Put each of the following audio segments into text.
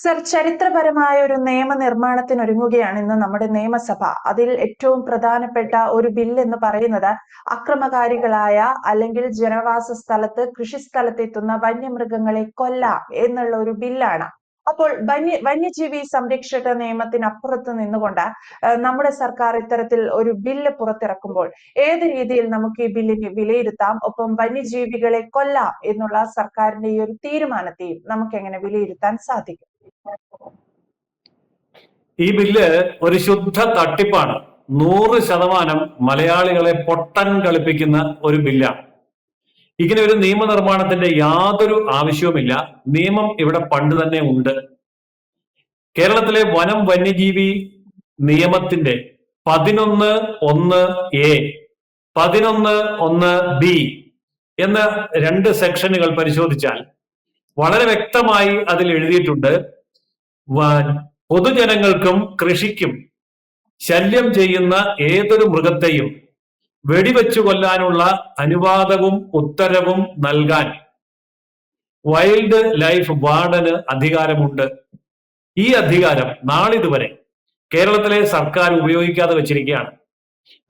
Sir ചരിത്രപരമായ ഒരു നിയമനിർമ്മാണത്തിനൊരുങ്ങുകയാണ് ഇന്ന് നമ്മുടെ നിയമസഭ. അതിൽ ഏറ്റവും പ്രധാനപ്പെട്ട ഒരു ബില്ല് എന്ന് പറയുന്നത് അക്രമകാരികളായ അല്ലെങ്കിൽ ജനവാസ സ്ഥലത്ത് കൃഷി സ്ഥലത്തെത്തുന്ന വന്യമൃഗങ്ങളെ കൊല്ലാം എന്നുള്ള ഒരു ബില്ലാണ്. അപ്പോൾ വന്യ വന്യജീവി സംരക്ഷണ നിയമത്തിനപ്പുറത്ത് നിന്നുകൊണ്ട് നമ്മുടെ സർക്കാർ ഇത്തരത്തിൽ ഒരു ബില്ല് പുറത്തിറക്കുമ്പോൾ ഏത് രീതിയിൽ നമുക്ക് ഈ ബില്ലിനെ വിലയിരുത്താം? ഒപ്പം വന്യജീവികളെ കൊല്ലാം എന്നുള്ള സർക്കാരിന്റെ ഈ ഒരു തീരുമാനത്തെയും നമുക്ക് എങ്ങനെ വിലയിരുത്താൻ സാധിക്കും? ഈ ബില്ല് ഒരു ശുദ്ധ തട്ടിപ്പാണ്. നൂറ് ശതമാനം മലയാളികളെ പൊട്ടൻ കളിപ്പിക്കുന്ന ഒരു ബില്ലാണ്. ഇങ്ങനെ ഒരു നിയമനിർമ്മാണത്തിന്റെ യാതൊരു ആവശ്യവുമില്ല. നിയമം ഇവിടെ പണ്ട് തന്നെ ഉണ്ട്. കേരളത്തിലെ വനം വന്യജീവി നിയമത്തിന്റെ പതിനൊന്ന് ഒന്ന് എ പതിനൊന്ന് ഒന്ന് ബി എന്ന രണ്ട് സെക്ഷനുകൾ പരിശോധിച്ചാൽ വളരെ വ്യക്തമായി അതിൽ എഴുതിയിട്ടുണ്ട്. പൊതുജനങ്ങൾക്കും കൃഷിക്കും ശല്യം ചെയ്യുന്ന ഏതൊരു മൃഗത്തെയും വെടിവെച്ചു കൊല്ലാനുള്ള അനുവാദവും ഉത്തരവും നൽകാൻ വൈൽഡ് ലൈഫ് വാർഡന് അധികാരമുണ്ട്. ഈ അധികാരം നാളിതുവരെ കേരളത്തിലെ സർക്കാർ ഉപയോഗിക്കാതെ വെച്ചിരിക്കുകയാണ്.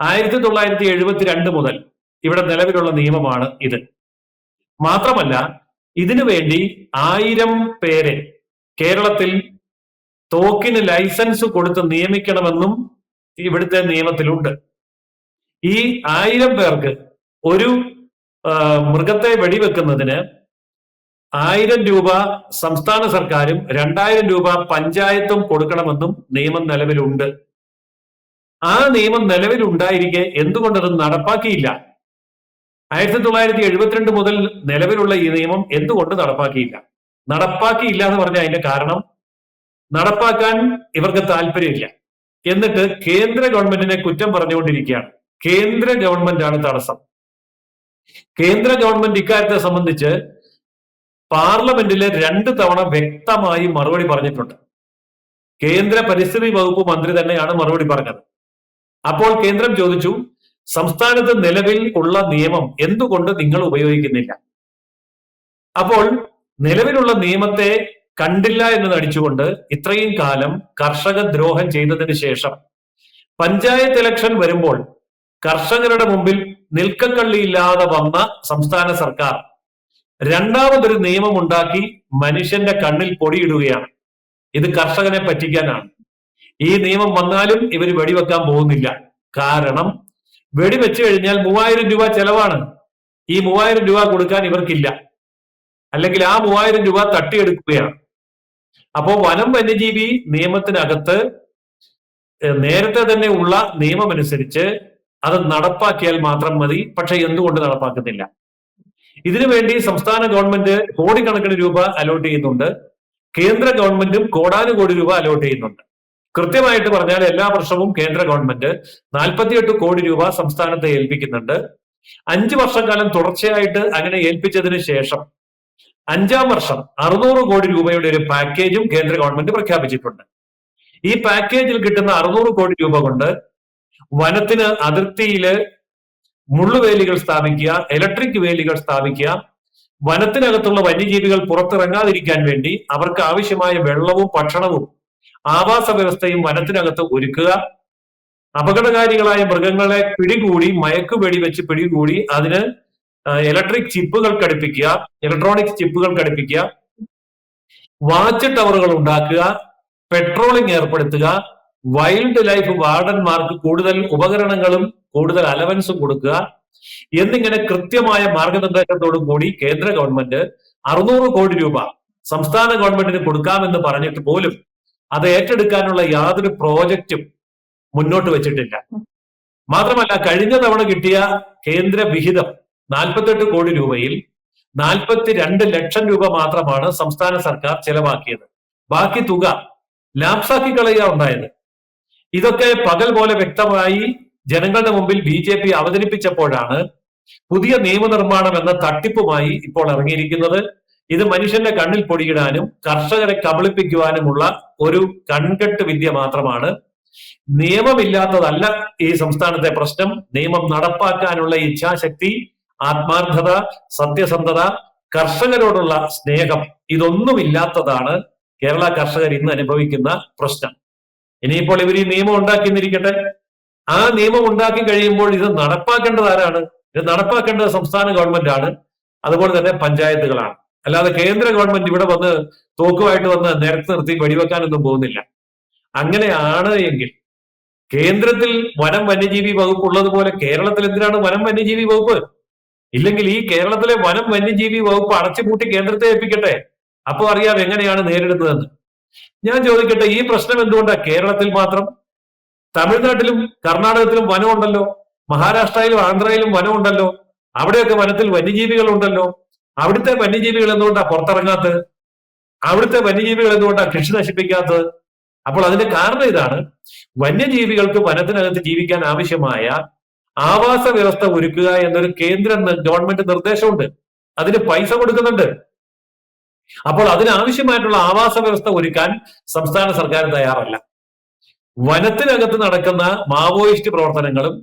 ആയിരത്തി തൊള്ളായിരത്തി എഴുപത്തിരണ്ട് മുതൽ ഇവിടെ നിലവിലുള്ള നിയമമാണ് ഇത്. മാത്രമല്ല ഇതിനു വേണ്ടി ആയിരം പേരെ കേരളത്തിൽ തോക്കിന് ലൈസൻസ് കൊടുത്ത് നിയമിക്കണമെന്നും ഇവിടുത്തെ നിയമത്തിലുണ്ട്. ഈ ആയിരം പേർക്ക് ഒരു മൃഗത്തെ വെടിവെക്കുന്നതിന് ആയിരം രൂപ സംസ്ഥാന സർക്കാരും രണ്ടായിരം രൂപ പഞ്ചായത്തും കൊടുക്കണമെന്നും നിയമം നിലവിലുണ്ട്. ആ നിയമം നിലവിലുണ്ടായിരിക്കെ എന്തുകൊണ്ടത് നടപ്പാക്കിയില്ല? ആയിരത്തി തൊള്ളായിരത്തി എഴുപത്തിരണ്ട് മുതൽ നിലവിലുള്ള ഈ നിയമം എന്തുകൊണ്ട് നടപ്പാക്കിയില്ല? നടപ്പാക്കിയില്ല എന്ന് പറഞ്ഞ അതിന്റെ കാരണം? നടപ്പാക്കാൻ ഇവർക്ക് താല്പര്യമില്ല. എന്നിട്ട് കേന്ദ്ര ഗവൺമെന്റിനെ കുറ്റം പറഞ്ഞുകൊണ്ടിരിക്കുകയാണ്. കേന്ദ്ര ഗവൺമെന്റാണ് തടസ്സം. കേന്ദ്ര ഗവൺമെന്റ് ഇക്കാര്യത്തെ സംബന്ധിച്ച് പാർലമെന്റിലെ രണ്ട് തവണ വ്യക്തമായി മറുപടി പറഞ്ഞിട്ടുണ്ട്. കേന്ദ്ര പരിസ്ഥിതി വകുപ്പ് മന്ത്രി തന്നെയാണ് മറുപടി പറഞ്ഞത്. അപ്പോൾ കേന്ദ്രം ചോദിച്ചു സംസ്ഥാനത്ത് നിലവിൽ ഉള്ള നിയമം എന്തുകൊണ്ട് നിങ്ങൾ ഉപയോഗിക്കുന്നില്ല? അപ്പോൾ നിലവിലുള്ള നിയമത്തെ കണ്ടില്ല എന്ന് നടിച്ചുകൊണ്ട് ഇത്രയും കാലം കർഷക ദ്രോഹം ചെയ്തതിന് ശേഷം പഞ്ചായത്ത് ഇലക്ഷൻ വരുമ്പോൾ കർഷകരുടെ മുമ്പിൽ നിൽക്കക്കള്ളിയില്ലാതെ വന്ന സംസ്ഥാന സർക്കാർ രണ്ടാമതൊരു നിയമം ഉണ്ടാക്കി മനുഷ്യന്റെ കണ്ണിൽ പൊടിയിടുകയാണ്. ഇത് കർഷകനെ പറ്റിക്കാനാണ്. ഈ നിയമം വന്നാലും ഇവർ വെടിവെക്കാൻ പോകുന്നില്ല. കാരണം വെടിവെച്ചു കഴിഞ്ഞാൽ മൂവായിരം രൂപ ചെലവാണ്. ഈ മൂവായിരം രൂപ കൊടുക്കാൻ ഇവർക്കില്ല. അല്ലെങ്കിൽ ആ മൂവായിരം രൂപ തട്ടിയെടുക്കുകയാണ്. അപ്പോ വനം വന്യജീവി നിയമത്തിനകത്ത് നേരത്തെ തന്നെ ഉള്ള നിയമമനുസരിച്ച് അത് നടപ്പാക്കിയാൽ മാത്രം മതി പക്ഷെ എന്തുകൊണ്ട് നടപ്പാക്കുന്നില്ല? ഇതിനു വേണ്ടി സംസ്ഥാന ഗവൺമെന്റ് കോടിക്കണക്കിന് രൂപ അലോട്ട് ചെയ്യുന്നുണ്ട്. കേന്ദ്ര ഗവൺമെന്റും കോടാനുകോടി രൂപ അലോട്ട് ചെയ്യുന്നുണ്ട്. കൃത്യമായിട്ട് പറഞ്ഞാൽ എല്ലാ വർഷവും കേന്ദ്ര ഗവൺമെന്റ് നാൽപ്പത്തിയെട്ട് കോടി രൂപ സംസ്ഥാനത്തെ ഏൽപ്പിക്കുന്നുണ്ട്. അഞ്ചു വർഷക്കാലം തുടർച്ചയായിട്ട് അങ്ങനെ ഏൽപ്പിച്ചതിന് ശേഷം അഞ്ചാം വർഷം അറുന്നൂറ് കോടി രൂപയുടെ ഒരു പാക്കേജും കേന്ദ്ര ഗവൺമെന്റ് പ്രഖ്യാപിച്ചിട്ടുണ്ട്. ഈ പാക്കേജിൽ കിട്ടുന്ന അറുന്നൂറ് കോടി രൂപ കൊണ്ട് വനത്തിന് അതിർത്തിയിൽ മുള്ളുവേലികൾ സ്ഥാപിക്കുക ഇലക്ട്രിക് വേലികൾ സ്ഥാപിക്കുക വനത്തിനകത്തുള്ള വന്യജീവികൾ പുറത്തിറങ്ങാതിരിക്കാൻ വേണ്ടി അവർക്ക് ആവശ്യമായ വെള്ളവും ഭക്ഷണവും ആവാസ വ്യവസ്ഥയും വനത്തിനകത്ത് ഒരുക്കുക. അപകടകാരികളായ മൃഗങ്ങളെ പിടികൂടി മയക്കു വെച്ച് പിടികൂടി അതിന് ഇലക്ട്രിക് ചിപ്പുകൾ ഘടിപ്പിക്കുക ഇലക്ട്രോണിക് ചിപ്പുകൾ ഘടിപ്പിക്കുക. വാച്ച് ടവറുകൾ ഉണ്ടാക്കുക പെട്രോളിംഗ് ഏർപ്പെടുത്തുക വൈൽഡ് ലൈഫ് വാർഡന്മാർക്ക് കൂടുതൽ ഉപകരണങ്ങളും കൂടുതൽ അലവൻസും കൊടുക്കുക. എന്നിങ്ങനെ കൃത്യമായ മാർഗനിർദ്ദേശത്തോടും കൂടി കേന്ദ്ര ഗവൺമെന്റ് അറുന്നൂറ് കോടി രൂപ സംസ്ഥാന ഗവൺമെന്റിന് കൊടുക്കാമെന്ന് പറഞ്ഞിട്ട് പോലും അത് ഏറ്റെടുക്കാനുള്ള യാതൊരു പ്രോജക്റ്റും മുന്നോട്ട് വെച്ചിട്ടില്ല. മാത്രമല്ല കഴിഞ്ഞ തവണ കിട്ടിയ കേന്ദ്ര വിഹിതം നാൽപ്പത്തെട്ട് കോടി രൂപയിൽ നാൽപ്പത്തി രണ്ട് ലക്ഷം രൂപ മാത്രമാണ് സംസ്ഥാന സർക്കാർ ചെലവാക്കിയത്. ബാക്കി തുക ലാപ്സാക്കി കളയുക ഉണ്ടായത്. ഇതൊക്കെ പകൽ പോലെ വ്യക്തമായി ജനങ്ങളുടെ മുമ്പിൽ ബി ജെ പി അവതരിപ്പിച്ചപ്പോഴാണ് പുതിയ നിയമനിർമ്മാണം എന്ന തട്ടിപ്പുമായി ഇപ്പോൾ ഇറങ്ങിയിരിക്കുന്നത്. ഇത് മനുഷ്യന്റെ കണ്ണിൽ പൊടിയിടാനും കർഷകരെ കബളിപ്പിക്കുവാനുമുള്ള ഒരു കൺകെട്ട് വിദ്യ മാത്രമാണ്. നിയമമില്ലാത്തതല്ല ഈ സംസ്ഥാനത്തെ പ്രശ്നം. നിയമം നടപ്പാക്കാനുള്ള ഇച്ഛാശക്തി ആത്മാർത്ഥത സത്യസന്ധത കർഷകരോടുള്ള സ്നേഹം ഇതൊന്നുമില്ലാത്തതാണ് കേരള കർഷകർ ഇന്ന് അനുഭവിക്കുന്ന പ്രശ്നം. ഇനിയിപ്പോൾ ഇവർ ഈ നിയമം ഉണ്ടാക്കിയെന്നിരിക്കട്ടെ? ആ നിയമം ഉണ്ടാക്കി കഴിയുമ്പോൾ ഇത് നടപ്പാക്കേണ്ടത് ആരാണ്? ഇത് നടപ്പാക്കേണ്ടത് സംസ്ഥാന ഗവൺമെന്റ് ആണ് അതുപോലെ തന്നെ പഞ്ചായത്തുകളാണ്. അല്ലാതെ കേന്ദ്ര ഗവൺമെന്റ് ഇവിടെ വന്ന് തോക്കുമായിട്ട് വന്ന് നിരത്ത് നിർത്തി വെടിവെക്കാനൊന്നും പോകുന്നില്ല. അങ്ങനെയാണ് എങ്കിൽ കേന്ദ്രത്തിൽ വനം വന്യജീവി വകുപ്പ് ഉള്ളതുപോലെ കേരളത്തിൽ എന്തിനാണ് വനം വന്യജീവി വകുപ്പ്? ഇല്ലെങ്കിൽ ഈ കേരളത്തിലെ വനം വന്യജീവി വകുപ്പ് അടച്ചുപൂട്ടി കേന്ദ്രത്തെ ഏൽപ്പിക്കട്ടെ? അപ്പോൾ അറിയാം എങ്ങനെയാണ് നേരിടുന്നതെന്ന്. ഞാൻ ചോദിക്കട്ടെ ഈ പ്രശ്നം എന്തുകൊണ്ടാണ് കേരളത്തിൽ മാത്രം? തമിഴ്നാട്ടിലും കർണാടകത്തിലും വനമുണ്ടല്ലോ. മഹാരാഷ്ട്രയിലും ആന്ധ്രയിലും വനമുണ്ടല്ലോ. അവിടെയൊക്കെ വനത്തിൽ വന്യജീവികൾ ഉണ്ടല്ലോ അവിടുത്തെ വന്യജീവികൾ എന്തുകൊണ്ടാണ് പുറത്തിറങ്ങാത്തത്? അവിടുത്തെ വന്യജീവികൾ എന്തുകൊണ്ടാണ് കൃഷി നശിപ്പിക്കാത്തത്? അപ്പോൾ അതിന്റെ കാരണം ഇതാണ്. വന്യജീവികൾക്ക് വനത്തിനകത്ത് ജീവിക്കാൻ ആവശ്യമായ ആവാസ വ്യവസ്ഥ ഒരുക്കുക എന്നൊരു കേന്ദ്ര ഗവൺമെന്റ് നിർദ്ദേശമുണ്ട്. അതിന് പൈസ കൊടുക്കുന്നുണ്ട്. അപ്പോൾ അതിനാവശ്യമായിട്ടുള്ള ആവാസ വ്യവസ്ഥ ഒരുക്കാൻ സംസ്ഥാന സർക്കാർ തയ്യാറല്ല. വനത്തിനകത്ത് നടക്കുന്ന മാവോയിസ്റ്റ് പ്രവർത്തനങ്ങളും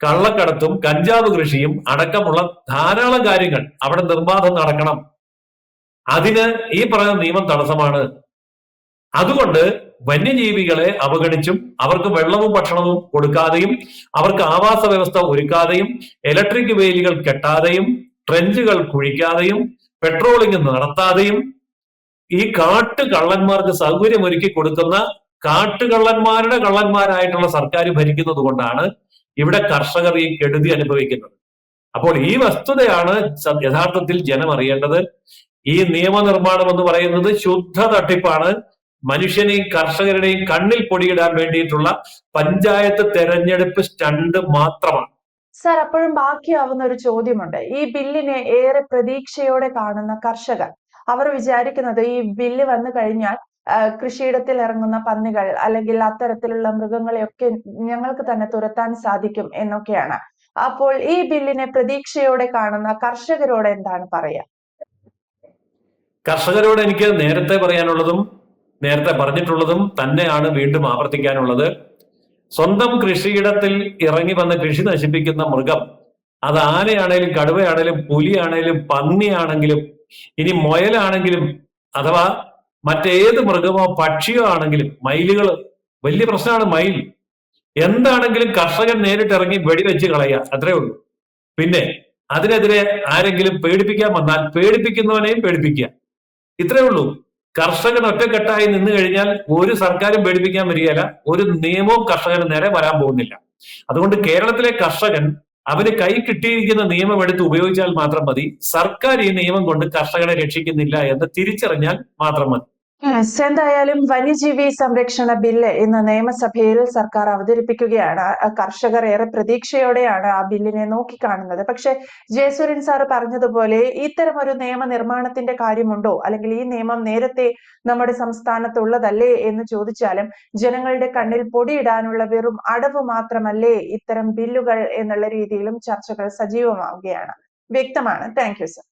കള്ളക്കടത്തും കഞ്ചാവ് കൃഷിയും അടക്കമുള്ള ധാരാളം കാര്യങ്ങൾ അവിടെ നിർബാധം നടക്കണം. അതിന് ഈ പറയുന്ന നിയമം തടസ്സമാണ്. അതുകൊണ്ട് വന്യജീവികളെ അവഗണിച്ചും അവർക്ക് വെള്ളവും ഭക്ഷണവും കൊടുക്കാതെയും അവർക്ക് ആവാസ വ്യവസ്ഥ ഒരുക്കാതെയും ഇലക്ട്രിക് വേലികൾ കെട്ടാതെയും ട്രെഞ്ചുകൾ കുഴിക്കാതെയും പെട്രോളിംഗ് നടത്താതെയും ഈ കാട്ടു കള്ളന്മാർക്ക് സൗകര്യം ഒരുക്കി കൊടുക്കുന്ന കാട്ടുകള്ളന്മാരുടെ കള്ളന്മാരായിട്ടുള്ള സർക്കാർ ഭരിക്കുന്നത് കൊണ്ടാണ് ഇവിടെ കർഷകർ ഈ കെടുതി അനുഭവിക്കുന്നത്. അപ്പോൾ ഈ വസ്തുതയാണ് യഥാർത്ഥത്തിൽ ജനം അറിയേണ്ടത്. ഈ നിയമനിർമ്മാണം എന്ന് പറയുന്നത് ശുദ്ധ തട്ടിപ്പാണ്. മനുഷ്യനെയും കർഷകരുടെയും കണ്ണിൽ പൊടിയിടാൻ വേണ്ടിയിട്ടുള്ള പഞ്ചായത്ത് തെരഞ്ഞെടുപ്പ് സ്റ്റണ്ട് മാത്രമാണ്. സർ അപ്പോഴും ബാക്കിയാവുന്ന ഒരു ചോദ്യമുണ്ട്. ഈ ബില്ലിനെ ഏറെ പ്രതീക്ഷയോടെ കാണുന്ന കർഷകർ അവർ വിചാരിക്കുന്നത് ഈ ബില്ല് വന്നു കഴിഞ്ഞാൽ കൃഷിയിടത്തിൽ ഇറങ്ങുന്ന പന്നികൾ അല്ലെങ്കിൽ അത്തരത്തിലുള്ള മൃഗങ്ങളെയൊക്കെ ഞങ്ങൾക്ക് തന്നെ തുരത്താൻ സാധിക്കും എന്നൊക്കെയാണ്. അപ്പോൾ ഈ ബില്ലിനെ പ്രതീക്ഷയോടെ കാണുന്ന കർഷകരോട് എന്താണ് പറയാ? കർഷകരോട് എനിക്ക് നേരത്തെ പറയാനുള്ളതും നേരത്തെ പറഞ്ഞിട്ടുള്ളതും തന്നെയാണ് വീണ്ടും ആവർത്തിക്കാനുള്ളത്. സ്വന്തം കൃഷിയിടത്തിൽ ഇറങ്ങി വന്ന് കൃഷി നശിപ്പിക്കുന്ന മൃഗം. അത് ആനയാണേലും കടുവയാണേലും പുലിയാണേലും പന്നിയാണെങ്കിലും ഇനി മുയലാണെങ്കിലും അഥവാ മറ്റേത് മൃഗമോ പക്ഷിയോ ആണെങ്കിലും മയിലുകൾ വലിയ പ്രശ്നമാണ് മയിൽ. എന്താണെങ്കിലും കർഷകൻ നേരിട്ട് ഇറങ്ങി വെടിവെച്ച് കളയുക അത്രേ ഉള്ളൂ. പിന്നെ അതിനെതിരെ ആരെങ്കിലും പേടിപ്പിക്കാൻ വന്നാൽ പേടിപ്പിക്കുന്നവനെയും പേടിപ്പിക്കുക. ഇത്രേ ഉള്ളൂ. കർഷകൻ ഒറ്റക്കെട്ടായി നിന്നു കഴിഞ്ഞാൽ ഒരു സർക്കാരും പേടിപ്പിക്കാൻ വരികയില്ല. ഒരു നിയമവും കർഷകന് നേരെ വരാൻ പോകുന്നില്ല. അതുകൊണ്ട് കേരളത്തിലെ കർഷകൻ അവന് കൈ കിട്ടിയിരിക്കുന്ന നിയമം എടുത്ത് ഉപയോഗിച്ചാൽ മാത്രം മതി. സർക്കാർ ഈ നിയമം കൊണ്ട് കർഷകനെ രക്ഷിക്കുന്നില്ല എന്ന് തിരിച്ചറിഞ്ഞാൽ മാത്രം മതി. എന്തായാലും വന്യജീവി സംരക്ഷണ ബില്ല് ഇന്ന് നിയമസഭയിൽ സർക്കാർ അവതരിപ്പിക്കുകയാണ്. കർഷകർ ഏറെ പ്രതീക്ഷയോടെയാണ് ആ ബില്ലിനെ നോക്കിക്കാണുന്നത്. പക്ഷെ ജയസൂര്യൻ സാർ പറഞ്ഞതുപോലെ ഇത്തരം ഒരു നിയമനിർമ്മാണത്തിന്റെ കാര്യമുണ്ടോ? അല്ലെങ്കിൽ ഈ നിയമം നേരത്തെ നമ്മുടെ സംസ്ഥാനത്തുള്ളതല്ലേ എന്ന് ചോദിച്ചാലും ജനങ്ങളുടെ കണ്ണിൽ പൊടിയിടാനുള്ള വെറും അടവ് മാത്രമല്ലേ ഇത്തരം ബില്ലുകൾ എന്നുള്ള രീതിയിലും ചർച്ചകൾ സജീവമാവുകയാണ്. വ്യക്തമാണ്. Thank you sir.